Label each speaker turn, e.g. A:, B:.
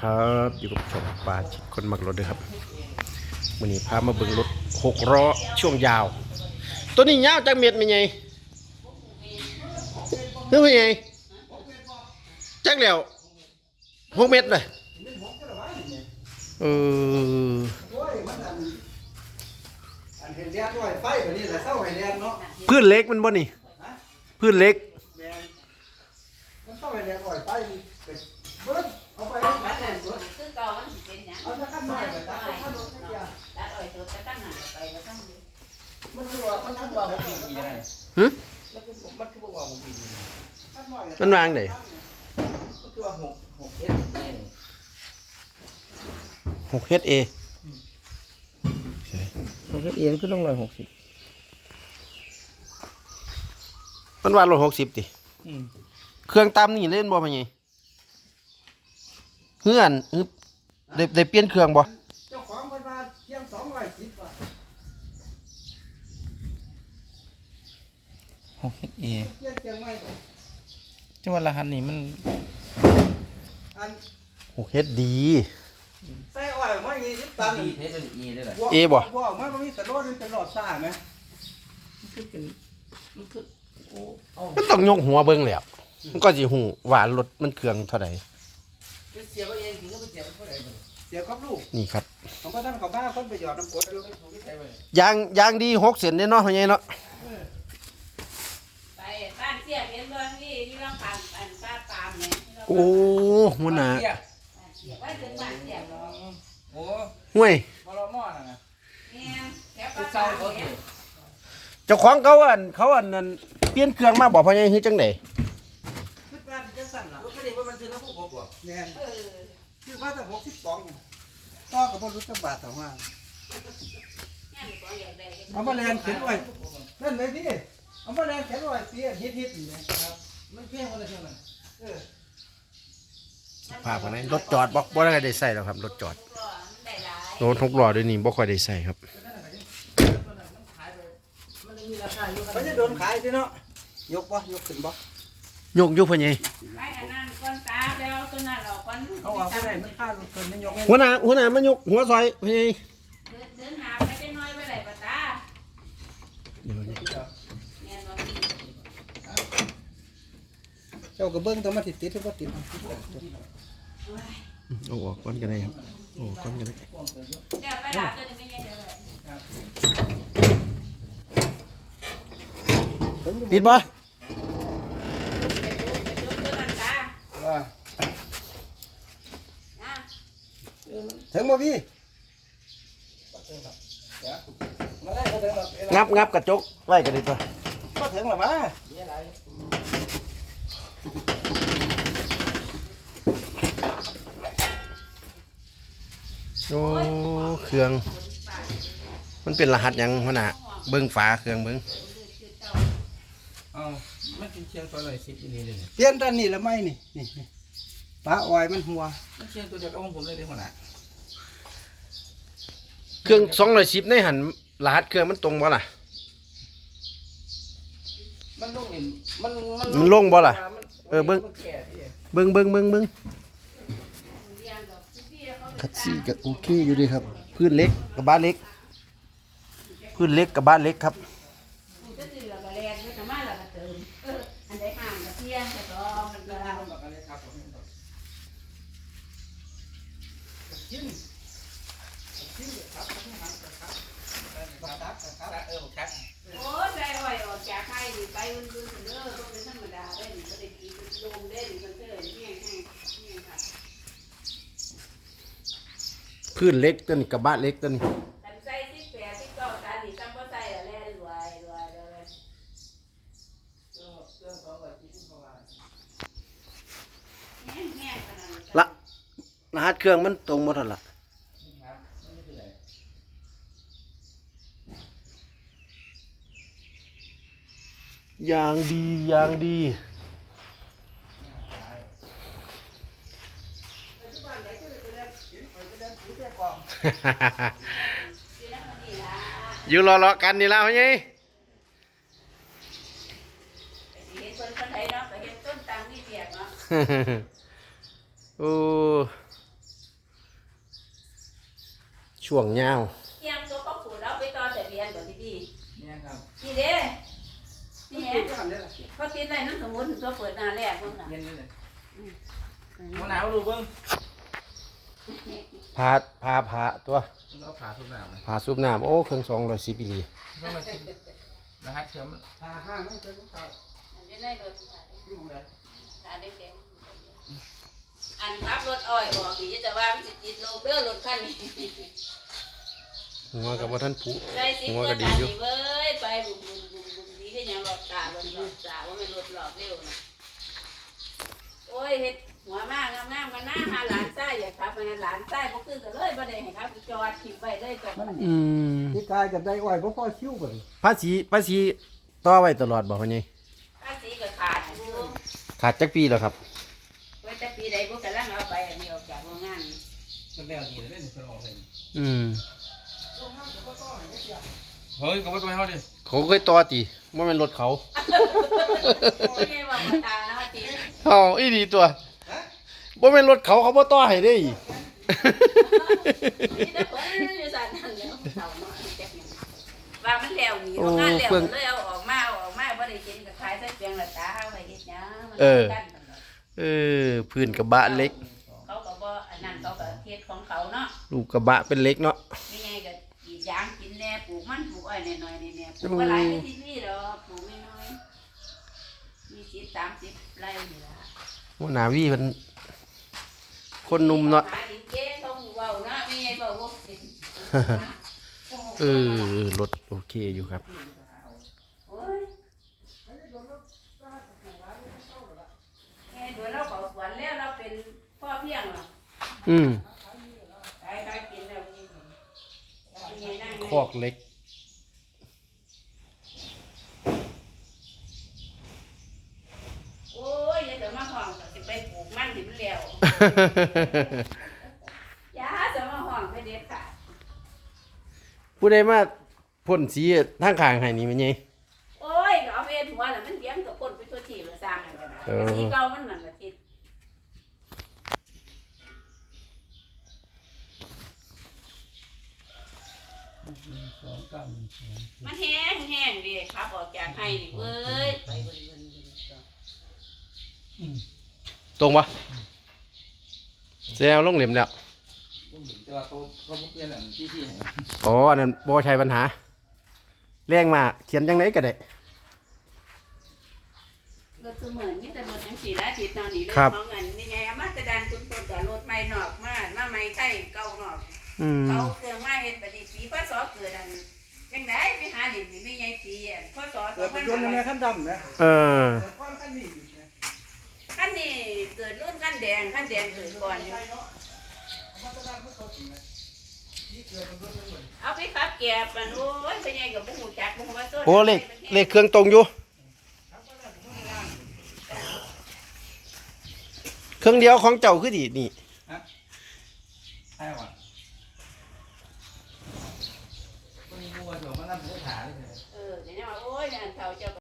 A: ครับอยู่กับช่องปลาชิดคนมักรถด้วยครับวันนี้พามาเบิ่งรถหกล้อช่วงยาว ตัวนี้ยาวจากเม็ดเป็นไงนึกว่าไงจักแล้วหกเม็ดเลยเออ
B: เพื้
A: นเล็กมันบ่นี่พื้นเล็ก
B: มันเข้าให้แดดด้วยไฟ หน่อยแต่ถ้าขั้นลงสักอย่าง
C: ตัดอ้อยตัวจะตั้งหันไปก็ตั้งอยู่
B: มันคือว่ามันคือว่าผมปีนี้ไง
A: หึ
B: มันคือมันคือว่าผมปีนี้ขั้นหน่อย
A: มันวางไหน
B: มันคือว่าหกหกเอ็ดนี่
A: หกเฮ็ดเอ
B: หกเอ็ดเอ็นคือต้องร้อยหกสิบ
A: มันวางรถหกสิบติ
B: อืม
A: เครื่องตามนี่เล่นบ่เป็นไงเฮือนฮึบ ได้ได้เปลี่ยนเครื่องบ่
B: เจ้าของคนมาเที่ยงสองร้อยสิบว่ะ
D: หกเอ
B: เที่ยงเที่ยงไม่
D: จังหวัดรหัสนี่มัน
B: อัน
A: หกเฮ็ดดี
B: ใส่อ้อยมายี่สิบตัน
D: ดีเทสเป็นเอได้เลย
A: เอบ่
B: บ่มันก็มีสะโดดเป็นหลอดซ่าไหม
D: มันคือเป็นมันคือโอ้เอา
A: มันต้องยกหัวเบิ่งแล้วมันก็สิหูว่ารถมันเครื่องเท่าใด
D: เสียบเองถึงก็ไปเสียบเท่าไหร่บ่
B: เสียครับลูก
A: นี่ครับ
B: ของพ่อท่านของบ้านคนไปหยอดน้ำกรดลูก
D: ถูกที่ใช้ไป
A: ยางยางดีหกเส้นแน่เนาะพ่อใหญ่เนาะ
C: ไปบ้านเสียเห็นบ่ที่ที่เราผ่านอันป้าตามเนี่ยที่เรา
A: โอ้หัวหน้า
D: เสียบ
C: เสียไว้ถึงบ้านเสียหรอก
D: โอ้
A: ห่วย
D: มอลมอน่ะนะ
C: แม่แถว
D: คื
C: ป้า
D: อเศร้า
C: ตาม
D: เขา
C: เนี่
D: สิ
C: ย
A: เจ้าของเขาอันเขาอันนั้นเปลี่ยนเครื่องมาบอกพ่อใหญ่คือจังได๋
B: คิดว่าจะสั่นล่ะ
D: รถไม่ได้ว่ามันคือน้ำผู้ผมบ่
B: แน่น
C: เออ
B: คือว่าแต่หกสิบสองต่อกับพ่อรู้จักบาทต่อมา
C: งั้นก็อยากได้
B: เอามาแลนเขียนไว้นั่นเลยพี่เอามาแลนเขียนไว้เสียฮิตฮิตนี่นะครับ
D: มันเพี้ยงอะไรเท่านั้น
B: เออ
A: พาพ่อใหญ่รถจอดบ่บ่ได้ได้ใส่แล้วครับรถจอด
C: ก็มันได้หลาย
A: รถหกล้อเดี๋ยวนี้บ่ค่อยได้ใส่ครับ
B: เขาจะโดนขายสิเนาะยกบ่ยกขึ้นบ่
A: ยกอยู่พ่อใหญ่
C: ไปอันนั้น ก้อนตาแล้วตัวนั้นเราก้อน
B: เขาเอาไปได้มันค่ารถคนไม่ยกไม่
A: หัวหน้าหัวหน้ามายกหัวซอยพ่อใหญ่
C: เดินเดินหาไปได้น้อยไปไหนป้าตา
A: เดี๋ยวนี้
C: แม่นบ่
B: เจ้าก็เบิ้งต้องมาติดติดหรือว่าติด
A: เอาออกก่อนก็ได้ครับเอาออกก่อนก็ได้
C: เดี๋ยวไปหาตัวนี้ไม่ใช่เดี๋ยวเลย
A: ปิดบ่
C: ไปดูตัวนั้นตา
B: ว่า
C: นะ
B: ถึงบ่พี่มาได้ก็ถึงหรอก
A: งับงับกระจกไว้ก็ได้ตัว
B: ก็ถึงหรอวะ
A: โอ้เครื่อง มันเป็นรหัสหยังหัวหน้าเบิ่งฝาเครื่องเบิ่ง
D: เอามันกินเชียงตัวเลยสิบอีนี่เลย
B: เปลี่ยนด้านนี้แล้วไหมนี่นี่นี่ปลาอ้อยมันหัว
D: มันเชียงตัวเดียวกับของผมเลยเด้อหัวหน้า
A: เครื่อง210ในหันรหัสเครื่องมันตรงบ่ล่ะ
D: มันลงนี่มัน
A: มันลงบ่ล่ะเออเบิ่ง
D: มันแก่ที่
A: เบิ่งเบิ่งเบิ่งเบิ่ง
C: เรียนดอกพี่เขา
A: คัดซี่ก็โอเคอยู่ดีครับ พื้นเล็กกับบ้านเล็ก พื้นเล็กกับบ้านเล็กครับ
C: ก็คือเราก็เรียนไม่สามารถเราก็เติมเอออันใดห่างกับเที่ยงแต่ก็มันก็เรา
D: เออครับ
C: โอ้ใจอ่อยออกจากไข่ดิไปมันดูเด้อก็เป็นธรรมดาได้ดิก็ได้กินลมได้ดิมันเจอแห้งแห้งแห้งค่ะ
A: พื้นเล็กตัวนี้กับบ้าเล็กตัวนี้
C: แต่ใส่ที่แปดที่เก้าตาดิจำว่ใส่ละแล่รวยรวยรวยแห้งแห้งขนาดนั้น
A: ละรหัสเครื่องมันตรงหมดแล้วล่ะอ ย่างดีอย่างดีอยู่รอๆกันนี่แล้วไง
C: เห็นคนคนไทยเนาะไปเห็นต้นตังนี่เปียกเนาะ
A: โอ้ช่วงยาว
C: เที่ยงตัวเขาขูดแล้วไปต่อแต่เรียนบ่ดี
D: เนี่ยครับ
C: ๆนี่เด้นี่
B: นี่
C: แห
B: เห็
C: ละ
B: น ได้ล่ะ
C: เขาติดได้น้ำสมุนตัวเปิดหน้าแรกมึงน่ะ
D: เย็นนี่เลยมันหนาวดูเบิ้ง
A: พาพาพาตัว
D: เราผ่าทุกหนาวนะ
A: พาซุปน้ำโอ้เครื่องสองร้อยสิบอีหลี
D: ต้องมาชิมรหัสเชื่อม
B: ทาห้างไม่เป็นข้าว
C: อันนี้ได้รถ
B: ยุ่งเลย
C: ขาเด็กๆอันขับรถอ้อยบอกนี่จะว่ามันสิติดลงเด้อรถคันนี้
A: หัวกับว่าท่านผู้
C: ได้สิ
A: หัว
C: เกิ
A: ก็
C: ด
A: ดี
C: อัน
A: อยู่
C: นี้เว้ยไปบุญบุญบุญบุญ ดีก็ยังหลอกตาบนหลอกตาว่ามันรถหลอกเร็วนะโอ้ยเฮ็ดหัวมากงามๆกันหน้าหาหลานใต้อย่าขับไปหลานใต้บ่คือกันเลยบ่ได้ให้ครับจอดทิ้งไว้เลยตรงนั้น
A: อืม
B: ที่กายกับได้อ้อยบ่พอชิวบ่ดิ
A: ภาษีภาษีต่อไว้ตลอดบอกว่าไง
C: ภาษีก็ขาดอยู่
A: ขาดจักปีแล้วครับ
C: ไว้แต่ปีใดบ่กำลังเอาไปอันนี้ออกจากโรงงานนี่
D: มันแล้วนี่แล้วนี่คนออกเลย
A: อืม
D: เฮ้ยก็ไม่ต้องให้เขาดิ
A: เขาเคยต่อตี ว่าเป็นรถเขา
C: ไม่ใช่ว่าบ่ตานะว่าติ
A: เอาอีดีตัวว่าเป็นรถเขาเขาบ่ต่อให้ได้อีก
C: นี่แต่คนอยู่ซั่นนั่นแหล้วเฒ่าน้อยแจ๊กนี่ว่ามันแล้วนี่โรงงานแล้วก็เลยเอาออกมาเอาออกมาบ่ได้กินก็ขายใส่เปียงละตาเอาไว้เฮ็ดหยังมันกันนั่นแหละ
A: เออพื้นกระบะเล็ก
C: เขาก็บ่อันนั้นเขาก็เฮ็ดของเขาเนาะ
A: ลูกกระบะเป็นเล็กเนาะ
C: อ้อยน้อยๆนี่แน่ปลูกบ่หลายที่นี่ดอกปลูกน้อยๆมีสิบสามสิบไร่นี่ล่ะ
A: ว่าหนาวีมันคนหนุ่มเนาะ
C: หดินเจ๊ต้องเว้าเนาะไม่ไงเว้าบ่เป็น
A: เออรถโอเคอยู่ครับ
C: โอ้ยแค่เดี๋ยวเราเขาสวนแล้วเราเป็นพ่อเพียงเหรอ
A: อืม
C: ใครใครกินแล้วนี่เป็นไงนั่งไง
A: คอกเล็ก
C: โอ้ยอย่าจะมาห้องก็สิไปปลูกมันสิมันแล้วอ ย่าจะมาห้องไปเด็ดขาด
A: ผู้ใดมาพ่นสีทางข้างให้นี่มันไง
C: โอ้ยเอาเวทหัวแล้วมันเลี้ยงกับคนไปทั่วที่มาสร้างกันนะ
A: เออ
C: สีเก่ามันนั่นละทิศ
B: สองเก้าหนึ่งสอง
C: มันแห้งแห้งดิครับออกจากไห้ดิเว้ยไปเบิ่งเบิ่งเบิ่งเบิ่ง
A: ตรงปะ แซวลงเหลี่ยมแล้ว
D: ผมเห็นแต่ว่าเขาเขาเปลี่ยนอันที่ที่ไหน
A: อ๋ออันนั้นบ่ใช่ปัญหาแรงมากเขียนจังไดก็ได้
C: รถเสมือนนี่แต่รถยังสี่ละทิศนอนนี่เลย
A: ครับ
C: ของเงินนี่ไงเอามาแสดงคุณต้นกับรถไม่นอกมามาไม่ไทยเก่านอก
A: อืม
C: เขาเครื่องมาเฮ็ดปฏิปีพศเกิดอันจังไดไปหาดินนี่ไม่ใหญ่ปีอันพศ
B: เกิดเป็นยนต์ในแม่ขั้นดำนะ
A: เออ
B: เกิดก้อนขั้นนี้อีกนะ
C: ขั้นนี้เกิดรุ่นขั้นแดงขั้นแดงเกิดก่อนอยู่
B: มันจะได้ไม่เข้าถึงนะนี่เกิดเป็นยนต์เลย
C: เอาไปขับแก็บมันโอ้ยเป็นไงกับบุหูจักบุหูว่าต้น
A: โอ้เลขเลขเครื่องตรงอยู่ เครื่องเดียวของเจ้าคือดีนี่
D: ใช่ว่ะ